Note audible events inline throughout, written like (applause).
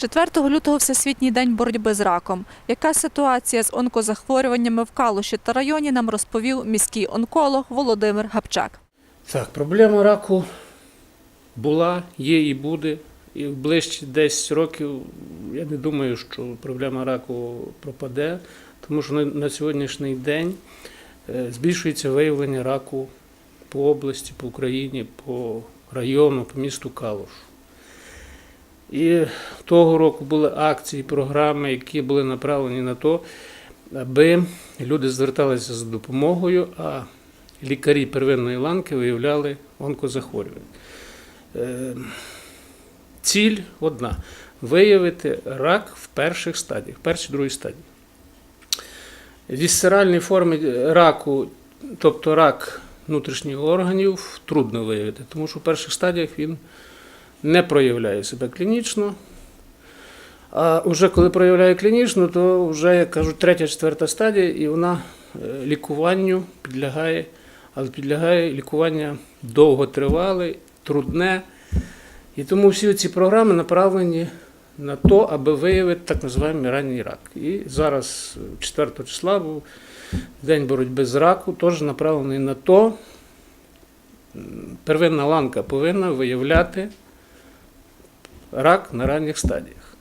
4 лютого Всесвітній день боротьби з раком. Яка ситуація з онкозахворюваннями в Калуші та районі нам розповів міський онколог Володимир Гапчак. Так, проблема раку була, є і буде. І в ближчі 10 років я не думаю, що проблема раку пропаде, тому що на, сьогоднішній день е, збільшується виявлення раку по області, по Україні, по району, по місту Калуш. І того року були акції, програми, які були направлені на те, аби люди зверталися за допомогою, а лікарі первинної ланки виявляли онкозахворювання. Е, Ціль одна виявити рак в перших стадіях, в першій другій стадії. Вісцеральні форми раку, тобто рак внутрішніх органів, трудно виявити, тому що в перших стадіях він не проявляє себе клінічно. А вже коли проявляє клінічно, то вже, як кажуть, третя, четверта стадія, і вона е, лікуванню підлягає, але підлягає лікування довготривале, трудне. І тому всі ці програми направлені на те, аби виявити так називаємо ранній рак. І зараз, 4 числа, був День боротьби з раку, теж направлений на то. Первинна ланка повинна виявляти рак на ранніх стадіях.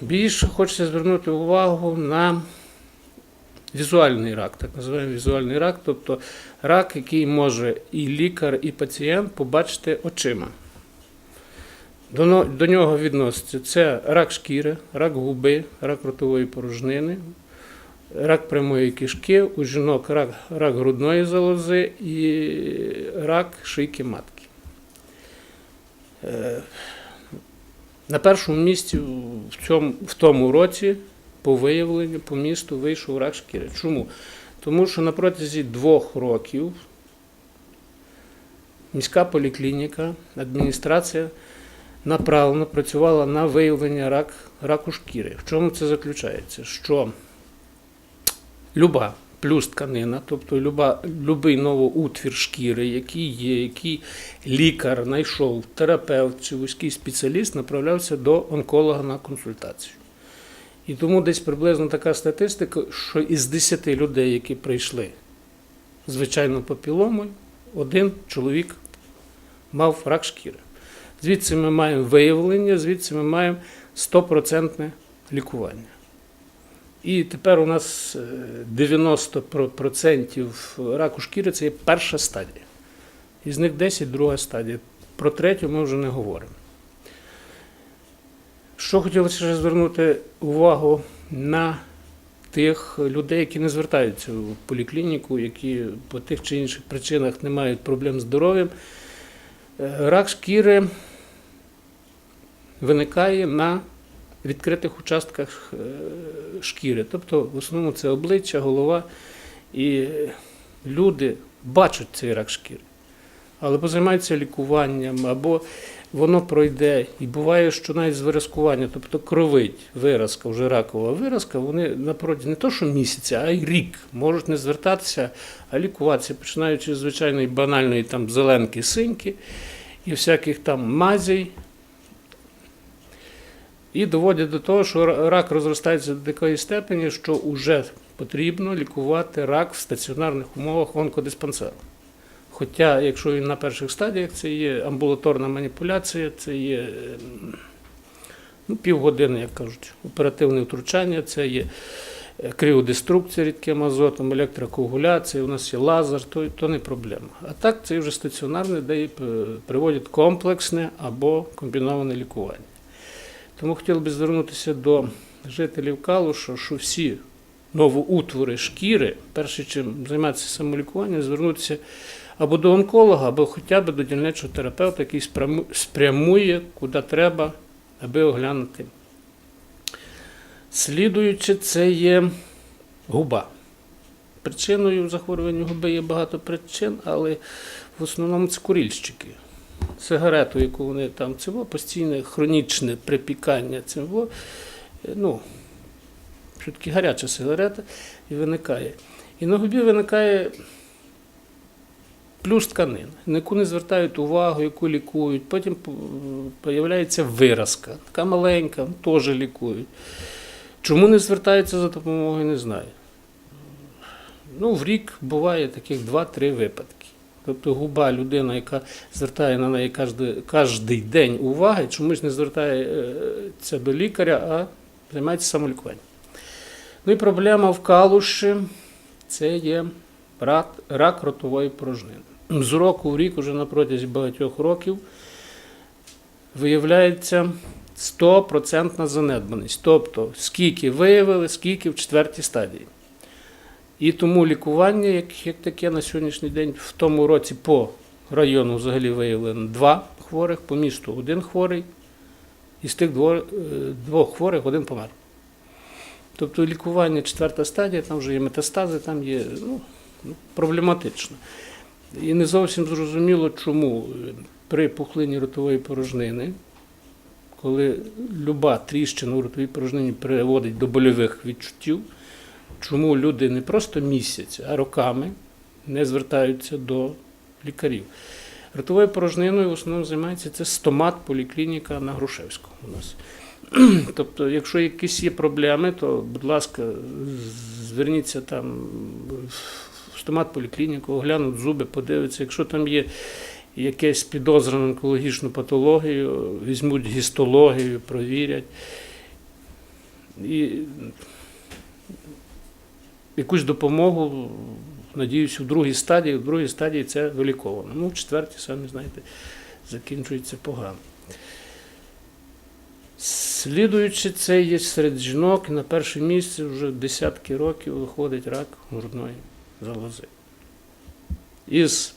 Більше хочеться звернути увагу на візуальний рак, так називаємо візуальний рак, тобто рак, який може і лікар, і пацієнт побачити очима. До, до нього відноситься це рак шкіри, рак губи, рак ротової порожнини, рак прямої кишки, у жінок рак, рак грудної залози і рак шийки матки. На першому місці в, цьому, в тому році по виявленню по місту вийшов рак шкіри. Чому? Тому що на протязі двох років міська поліклініка, адміністрація направлено працювала на виявлення рак, раку шкіри. В чому це заключається? Що люба плюс тканина, тобто люба, любий новоутвір шкіри, який є, який лікар знайшов, терапевт чи вузький спеціаліст, направлявся до онколога на консультацію. І тому десь приблизно така статистика, що із 10 людей, які прийшли звичайно папіломою, один чоловік мав рак шкіри. Звідси ми маємо виявлення, звідси ми маємо 100% лікування. І тепер у нас е, 90% раку шкіри це є перша стадія. Із них 10 друга стадія. Про третю ми вже не говоримо. Що хотілося звернути увагу на тих людей, які не звертаються в поліклініку, які по тих чи інших причинах не мають проблем з здоров'ям. Е, Рак шкіри виникає на відкритих участках е, шкіри. Тобто, в основному це обличчя, голова. І люди бачать цей рак шкіри, але позаймаються лікуванням, або воно пройде. І буває, що навіть з виразкування, тобто кровить виразка, вже ракова виразка, вони напроти не то, що місяця, а й рік можуть не звертатися, а лікуватися, починаючи з звичайної банальної там зеленки, синьки і всяких там мазей. І доводять до того, що рак розростається до такої степені, що вже потрібно лікувати рак в стаціонарних умовах онкодиспансеру. Хоча, якщо він на перших стадіях, це є амбулаторна маніпуляція, це є ну, півгодини, як кажуть, оперативне втручання, це є е, криодеструкція рідким азотом, електрокоагуляція, у нас є лазер, то, то не проблема. А так це вже стаціонарне, де е, приводять комплексне або комбіноване лікування. Тому хотів би звернутися до жителів Калуша, що всі новоутвори шкіри, перше чим займатися самолікуванням, звернутися або до онколога, або хоча б до дільничого терапевта, який спрямує куди треба, аби оглянути. Слідуючи, це є губа. Причиною захворювання губи є багато причин, але в основному це курільщики сигарету, яку вони там цього постійне хронічне припікання цього, е, ну, що таки гаряча сигарета, і виникає. І на губі виникає плюс тканина, на яку не звертають увагу, яку лікують. Потім з'являється виразка, така маленька, теж лікують. Чому не звертаються за допомогою, не знаю. Ну, в рік буває таких 2-3 випадки. Тобто губа людина, яка звертає на неї кожен день уваги, чомусь не звертається до лікаря, а займається самолікуванням. Ну і проблема в калуші це є рак, ротової порожнини. З року в рік, уже на протязі багатьох років, виявляється 100% занедбаність. Тобто, скільки виявили, скільки в четвертій стадії. І тому лікування, як, як таке на сьогоднішній день, в тому році по району взагалі виявлено два хворих, по місту один хворий, і з тих двох, е, двох хворих один помер. Тобто лікування четверта стадія, там вже є метастази, там є ну, проблематично. І не зовсім зрозуміло, чому е, при пухлині ротової порожнини, коли люба тріщина у ротовій порожнині приводить до больових відчуттів, чому люди не просто місяць, а роками не звертаються до лікарів. Ротовою порожниною в основному займається це стомат поліклініка на Грушевського у нас. (clears throat) Тобто, якщо якісь є проблеми, то, будь ласка, зверніться там в стомат поліклініку, оглянуть зуби, подивиться. Якщо там є якесь підозра на онкологічну патологію, візьмуть гістологію, провірять. І якусь допомогу, надіюсь, у другій стадії. В другій стадії це виліковано. Ну, в четвертій, самі знаєте, закінчується погано. Слідуючи це є серед жінок, на перше місце вже десятки років виходить рак грудної залози. Із,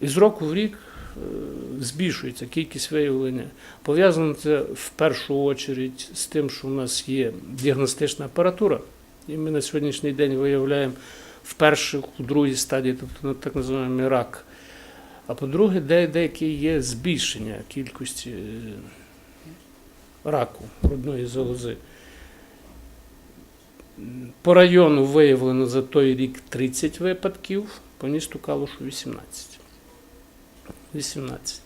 із року в рік е, збільшується кількість виявлення. Пов'язано це в першу чергу з тим, що у нас є діагностична апаратура, і ми на сьогоднішній день виявляємо в першій, у другій стадії, тобто на так називаємо рак. А по-друге, де, деякі є збільшення кількості е, раку грудної залози. По району виявлено за той рік 30 випадків, по місту Калушу 18. 18.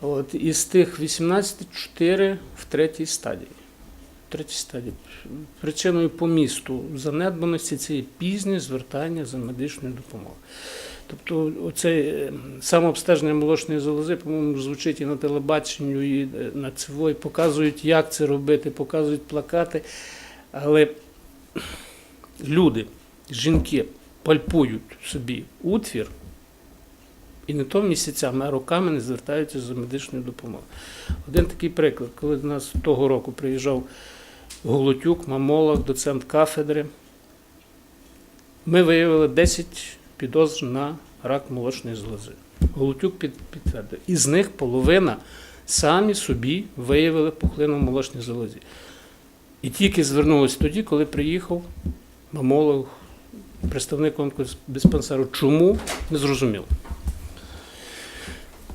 От, із тих 18 4 в третій стадії. Третій стадії. Причиною по місту занедбаності це є пізнє звертання за медичною допомогою. Тобто оце е, самообстеження молочної залози, по-моєму, звучить і на телебаченню, і е, на ЦВО, показують, як це робити, показують плакати. Але люди, жінки пальпують собі утвір і не то місяцями, а роками не звертаються за медичною допомогою. Один такий приклад, коли до нас того року приїжджав Голотюк, мамолог, доцент кафедри, ми виявили 10 підозр на рак молочної залози. Голотюк під, підтвердив. Із них половина самі собі виявили пухлину в молочній залозі. І тільки звернулися тоді, коли приїхав мамолог, представник онкодиспансеру. Чому? Не зрозуміло.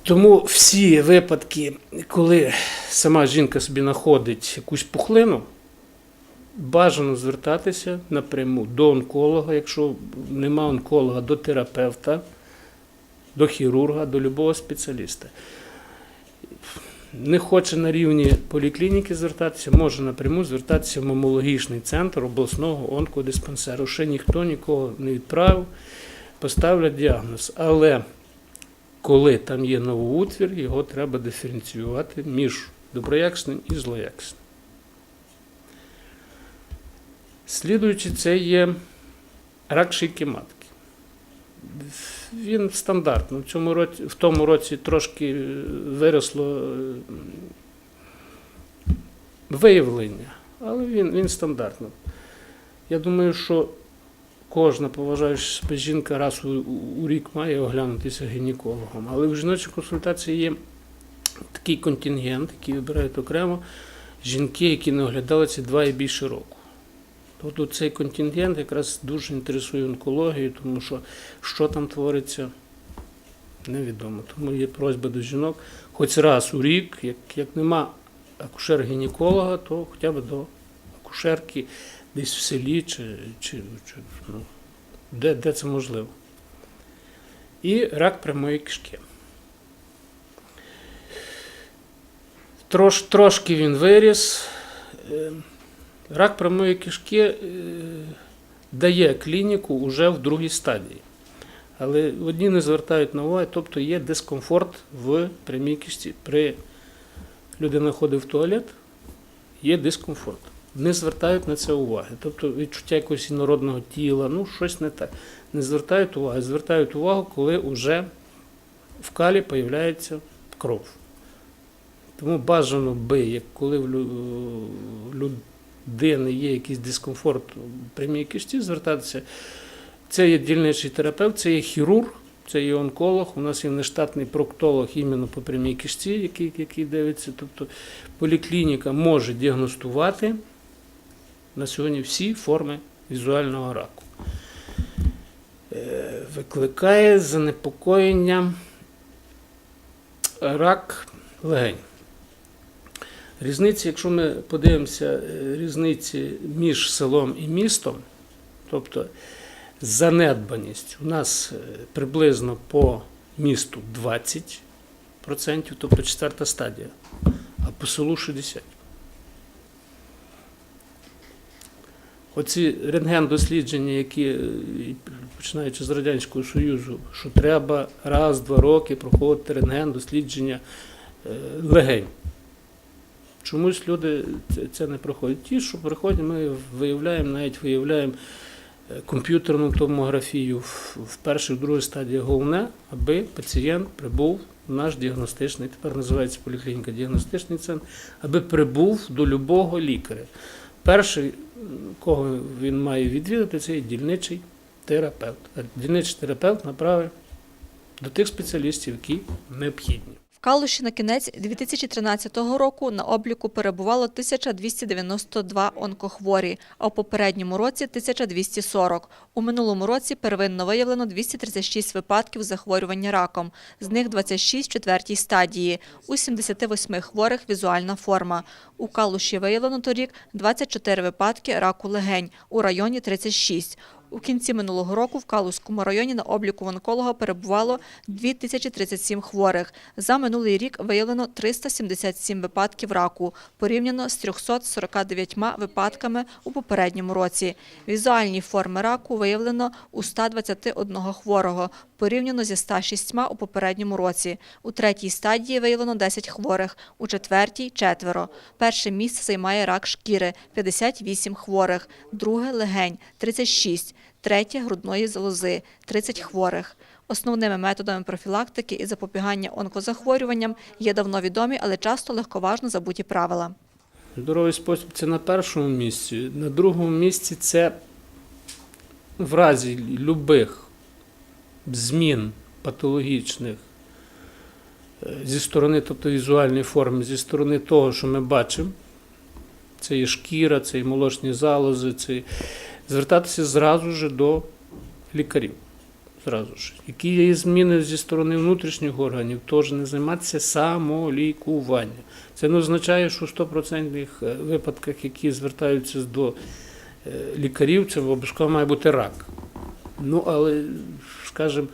Тому всі випадки, коли сама жінка собі знаходить якусь пухлину, бажано звертатися напряму до онколога, якщо нема онколога, до терапевта, до хірурга, до любого спеціаліста. Не хоче на рівні поліклініки звертатися, може напряму звертатися в мамологічний центр обласного онкодиспансеру. Ще ніхто нікого не відправив, поставлять діагноз. Але коли там є новоутвір, його треба диференціювати між доброякісним і злоякісним. Слідуючи, це є рак шийки матки. Він стандартно. В, цьому році, в тому році трошки виросло е, виявлення, але він, він стандартно. Я думаю, що кожна поважаюча жінка раз у, у рік має оглянутися гінекологом. Але в жіночій консультації є такий контингент, який вибирають окремо жінки, які не оглядалися два і більше року. Тобто цей контингент якраз дуже інтересує онкологією, тому що що там твориться, невідомо. Тому є просьба до жінок, хоч раз у рік, як, як нема акушер-гінеколога, то хоча б до акушерки десь в селі чи, чи, чи ну, де, де це можливо. і рак прямої кишки. Трош, трошки він виріс. Рак прямої кишки е, дає клініку вже в другій стадії. Але одні не звертають на увагу, тобто є дискомфорт в прямій кишці. При людина ходить в туалет, є дискомфорт. Не звертають на це уваги. Тобто відчуття якогось інородного тіла, ну щось не так. Не звертають уваги. Звертають увагу, коли вже в калі появляється кров. Тому бажано би, як коли лю- людини є якийсь дискомфорт у прямій кишці, звертатися. Це є дільничий терапевт, це є хірург, це є онколог. У нас є нештатний проктолог іменно по прямій кишці, який, який дивиться. Тобто поліклініка може діагностувати на сьогодні всі форми візуального раку. Е, Викликає занепокоєння рак легень. Різниці, якщо ми подивимося, е, різниці між селом і містом, тобто занедбаність у нас е, приблизно по місту 20%, тобто четверта стадія, а по селу 60%. Оці рентген-дослідження, які е, починаючи з Радянського Союзу, що треба раз-два роки проходити рентген-дослідження легень. Чомусь люди це, не проходять. Ті, що приходять, ми виявляємо, навіть виявляємо е, комп'ютерну томографію в, першій, другій стадії головне, аби пацієнт прибув в наш діагностичний, тепер називається поліклініка діагностичний центр, аби прибув до любого лікаря. Перший, кого він має відвідати, це є дільничий терапевт. Дільничий терапевт направить до тих спеціалістів, які необхідні. Калуші на кінець 2013 року на обліку перебувало 1292 онкохворі, а у попередньому році 1240. У минулому році первинно виявлено 236 випадків захворювання раком, з них 26 в четвертій стадії. У 78 хворих візуальна форма. У Калуші виявлено торік 24 випадки раку легень, у районі 36. У кінці минулого року в Калузькому районі на обліку в онколога перебувало 2037 хворих. За минулий рік виявлено 377 випадків раку, порівняно з 349 випадками у попередньому році. Візуальні форми раку виявлено у 121 хворого, порівняно зі 106 у попередньому році. У третій стадії виявлено 10 хворих, у четвертій – четверо. Перше місце займає рак шкіри – 58 хворих, друге – легень – 36, третє – грудної залози – 30 хворих. Основними методами профілактики і запобігання онкозахворюванням є давно відомі, але часто легковажно забуті правила. Здоровий спосіб це на першому місці. На другому місці це в разі любих змін патологічних е, зі сторони, тобто візуальної форми, зі сторони того, що ми бачимо, це і шкіра, це і молочні залози, це і- звертатися зразу ж до лікарів. Зразу ж. Які є зміни зі сторони внутрішніх органів, теж не займатися самолікуванням. Це не означає, що в 100% випадках, які звертаються до е, лікарів, це обов'язково має бути рак. Ну, але, скажімо,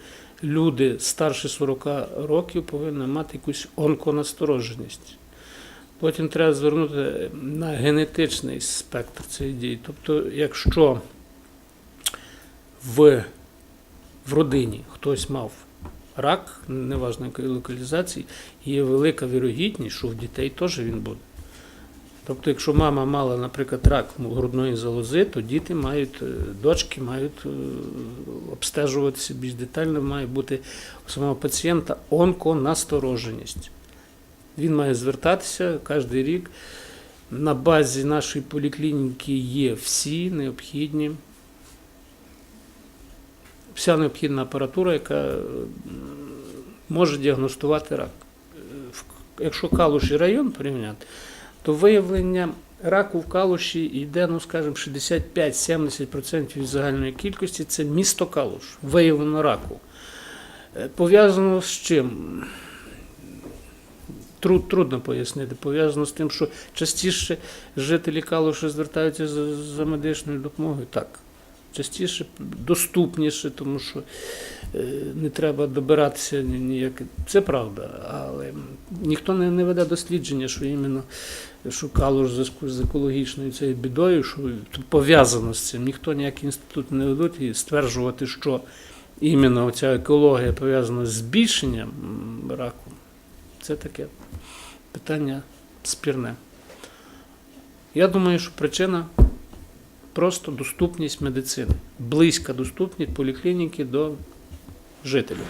люди старше 40 років повинні мати якусь онконастороженість. Потім треба звернути на генетичний спектр цієї дії. Тобто, якщо в, в родині хтось мав рак, неважно якої локалізації, є велика вірогідність, що в дітей теж він буде. Тобто, якщо мама мала, наприклад, рак грудної залози, то діти мають, е, дочки мають е, обстежуватися більш детально, має бути у самого пацієнта онконастороженість. Він має звертатися кожен рік. На базі нашої поліклініки є всі необхідні, вся необхідна апаратура, яка е, може діагностувати рак. Е, Якщо Калуші район порівняти, то виявлення раку в Калуші йде, ну скажімо, 65-70% від загальної кількості це місто Калуш, виявлено раку. Е, Пов'язано з чим? Труд, трудно пояснити. Пов'язано з тим, що частіше жителі Калуша звертаються за, за медичною допомогою. Так. частіше, доступніше, тому що е, не треба добиратися ніяк. Це правда, але ніхто не, не веде дослідження, що іменно шукало в зв'язку з екологічною цією бідою, що пов'язано з цим. Ніхто ніякі інститути не ведуть і стверджувати, що іменно ця екологія пов'язана з збільшенням раку. Це таке питання спірне. Я думаю, що причина просто доступність медицини, близька доступність поліклініки до жителів.